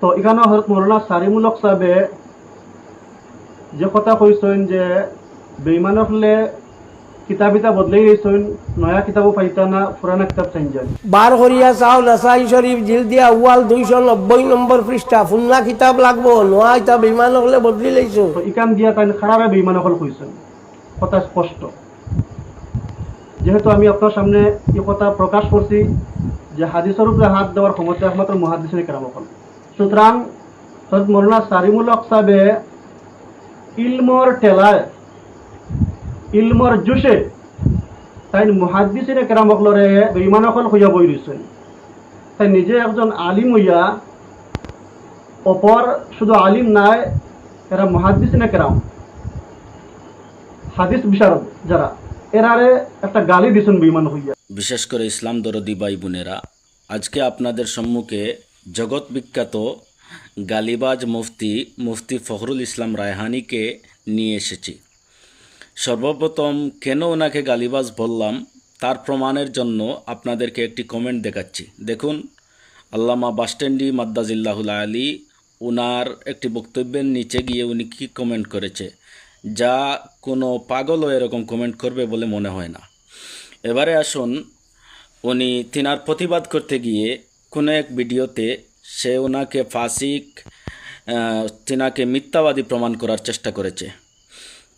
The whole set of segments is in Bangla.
তো এখানে হজরত মৌলানা সারিমুলক সাহেবে যে কথা কইছেন যে বেইমান হলে কিতাব ইতা বদলাই রয়েছেন নয়া কিতাবও পাইতা না পুরানা কিতাব চাইন যায় বার করিয়া চাও নাসাই শরীফ জিল দিয়া ওয়াল দুইশো নব্বই নম্বর পৃষ্ঠা ফুন্না কিতাব লাগবো নোয়া কিতাব বিমান হলে বদলি লাইছো। তো ইকান দিয়া তাই খারাপে বেইমান হল কইছেন। কথা স্পষ্ট। যেহেতু আমি আপনার সামনে এই কথা প্রকাশ করছি যে হাদিসের উপরে হাত দেওয়ার ক্ষমতা একমাত্র মহাদিসের কেরাম হল। সুতরাং হজরত মৌলানা সারিমুল হক সাহেবে ইলমর টেলায় ইলমর জুসে তাই মহাদিসিনে কেরাম হকলরে বেইমান হল হইয়া বই রয়েছেন তাই নিজে একজন আলিম হইয়া অপর শুধু আলিম নাই, এরা মহাদিসিনে কেরাম। হাদিস বিশারদ যারা, এরারে একটা গালি দিছেন বেইমান হইয়া। বিশেষ করে ইসলাম দরদি ভাই বোনেরা, আজকে আপনাদের সম্মুখে জগৎ বিখ্যাত গালিবাজ মুফতি মুফতি ফখরুল ইসলাম রায়হানিকে নিয়ে এসেছি। সর্বপ্রথম কেন ওনাকে গালিবাজ বললাম, তার প্রমাণের জন্য আপনাদেরকে একটি কমেন্ট দেখাচ্ছি। দেখুন, আল্লামা বাসস্ট্যান্ডি মাদ্দাজিল্লাহুল আলী ওনার একটি বক্তব্যের নিচে গিয়ে উনি কী কমেন্ট করেছে, যা কোনো পাগলও এরকম কমেন্ট করবে বলে মনে হয় না। এবারে আসুন, উনি তিনার প্রতিবাদ করতে গিয়ে কোনো এক ভিডিওতে সে ওনাকে ফাসিক তিনাকে মিথ্যাবাদী প্রমাণ করার চেষ্টা করেছে।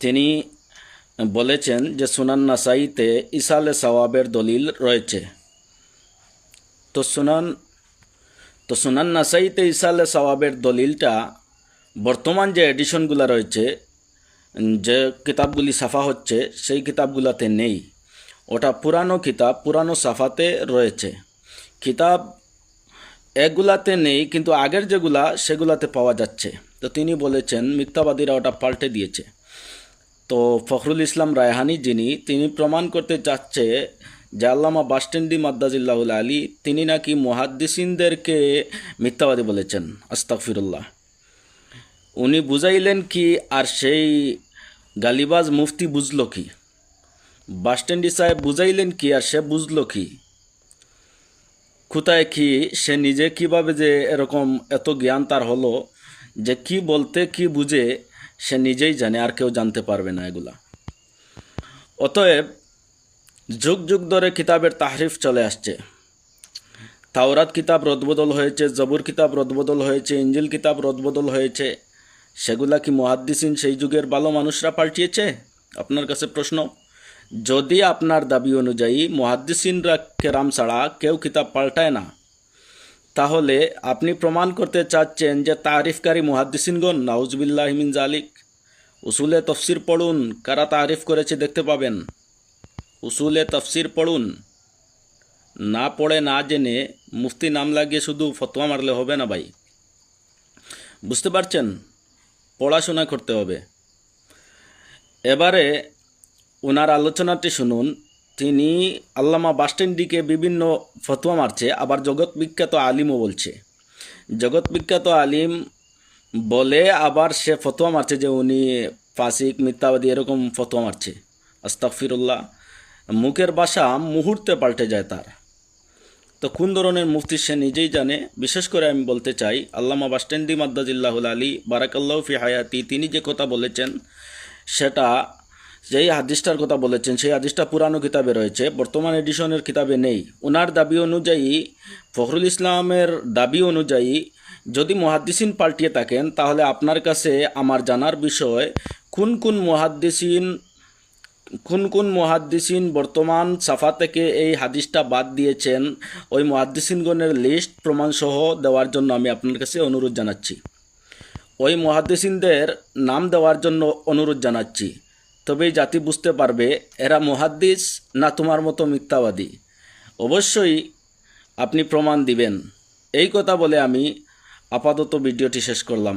তিনি বলেছেন যে সুনান নাসাইতে ইসালে সওয়াবের দলিল রয়েছে। তো সুনান তো সুনান নাসাইতে ইসালে সওয়াবের দলিলটা বর্তমান যে এডিশনগুলো রয়েছে, যে কিতাবগুলি সাফা হচ্ছে, সেই কিতাবগুলোতে নেই। ওটা পুরানো কিতাব, পুরানো সাফাতে রয়েছে। কিতাব এগুলাতে নেই, কিন্তু আগের যেগুলা সেগুলাতে পাওয়া যাচ্ছে। তো তিনি বলেছেন, মিথ্যাবাদীরা ওটা পাল্টে দিয়েছে। তো ফখরুল ইসলাম রায়হানি যিনি, তিনি প্রমাণ করতে চাচ্ছে যে আল্লামা বাসস্ট্যান্ডি মাদ্দাজিল্লাহুল আলী, তিনি নাকি মহাদ্দিসিনদেরকে মিথ্যাবাদী বলেছেন আস্তাকফিরুল্লাহ উনি বুঝাইলেন কি, আর সেই গালিবাজ মুফতি বুঝলো কি? বাসস্ট্যান্ডি সাহেব বুঝাইলেন কি, আর সে বুঝলো কি? কোথায় কি, সে নিজে কীভাবে যে এরকম এত জ্ঞান তার হলো, যে কি বলতে কি বুঝে, সে নিজেই জানে, আর কেউ জানতে পারবে না এগুলা। অতএব, যুগ যুগ ধরে কিতাবের তাহরিফ চলে আসছে। তাওরাত কিতাব রদবদল হয়েছে, জবুর কিতাব রদবদল হয়েছে, ইঞ্জিল কিতাব রদবদল হয়েছে। সেগুলা কি মহাদ্দিসিন সেই যুগের ভালো মানুষরা পাল্টিয়েছে? আপনার কাছে প্রশ্ন। যদি আপনার দাবি অনুযায়ী মহাদ্দিসিনরা কেরাম ছাড়া কেউ কিতাব পাল্টায় না, তাহলে আপনি প্রমাণ করতে চাচ্ছেন যে তারিফকারী মুহাদ্দিসিনগণ নাউজবিল্লাহমিন জালিক উসুলে তফসির পড়ুন, কারা তারিফ করেছে দেখতে পাবেন। উসুলে তফসির পড়ুন। না পড়ে না জেনে মুফতি নাম লাগিয়ে শুধু ফতোয়া মারলে হবে না ভাই। বুঝতে পারছেন? পড়াশোনা করতে হবে। এবারে ওনার আলোচনাটি শুনুন। তিনি আল্লামা বাসস্ট্যান্ডিকে বিভিন্ন ফতোয়া মারছে, আবার জগৎ বিখ্যাত আলিমও বলছে। জগৎ বিখ্যাত আলিম বলে আবার সে ফতোয়া মারছে যে উনি ফাসিক, মিথ্যাবাদী এরকম ফতোয়া মারছে। আস্তাকফিরুল্লাহ মুখের বাসা মুহূর্তে পাল্টে যায় তার। তো কোন ধরনের মুফতি সে নিজেই জানে? বিশেষ করে আমি বলতে চাই, আল্লামা বাসস্ট্যান্ডি মাদ্দাজিল্লাহুল আলী, বারাকাল্লাহ ফি হায়াতি, তিনি যে কথা বলেছেন, সেটা যেই হাদিসটার কথা বলেছেন, সেই হাদিসটা পুরানো কিতাবে রয়েছে, বর্তমান এডিশনের কিতাবে নেই। ওনার দাবি অনুযায়ী, ফখরুল ইসলামের দাবি অনুযায়ী যদি মহাদ্দিসিন পাল্টিয়ে থাকেন, তাহলে আপনার কাছে আমার জানার বিষয়, কোন কোন মহাদ্দিসিন, কোন কোন মহাদ্দিসিন বর্তমান সাফা থেকে এই হাদিসটা বাদ দিয়েছেন, ওই মহাদ্দিসিনগণের লিস্ট প্রমাণসহ দেওয়ার জন্য আমি আপনার কাছে অনুরোধ জানাচ্ছি। ওই মহাদ্দিসিনদের নাম দেওয়ার জন্য অনুরোধ জানাচ্ছি। তবেই জাতি বুঝতে পারবে, এরা মহাদ্দিস না তোমার মতো মিথ্যাবাদী। অবশ্যই আপনি প্রমাণ দিবেন। এই কথা বলে আমি আপাতত ভিডিওটি শেষ করলাম।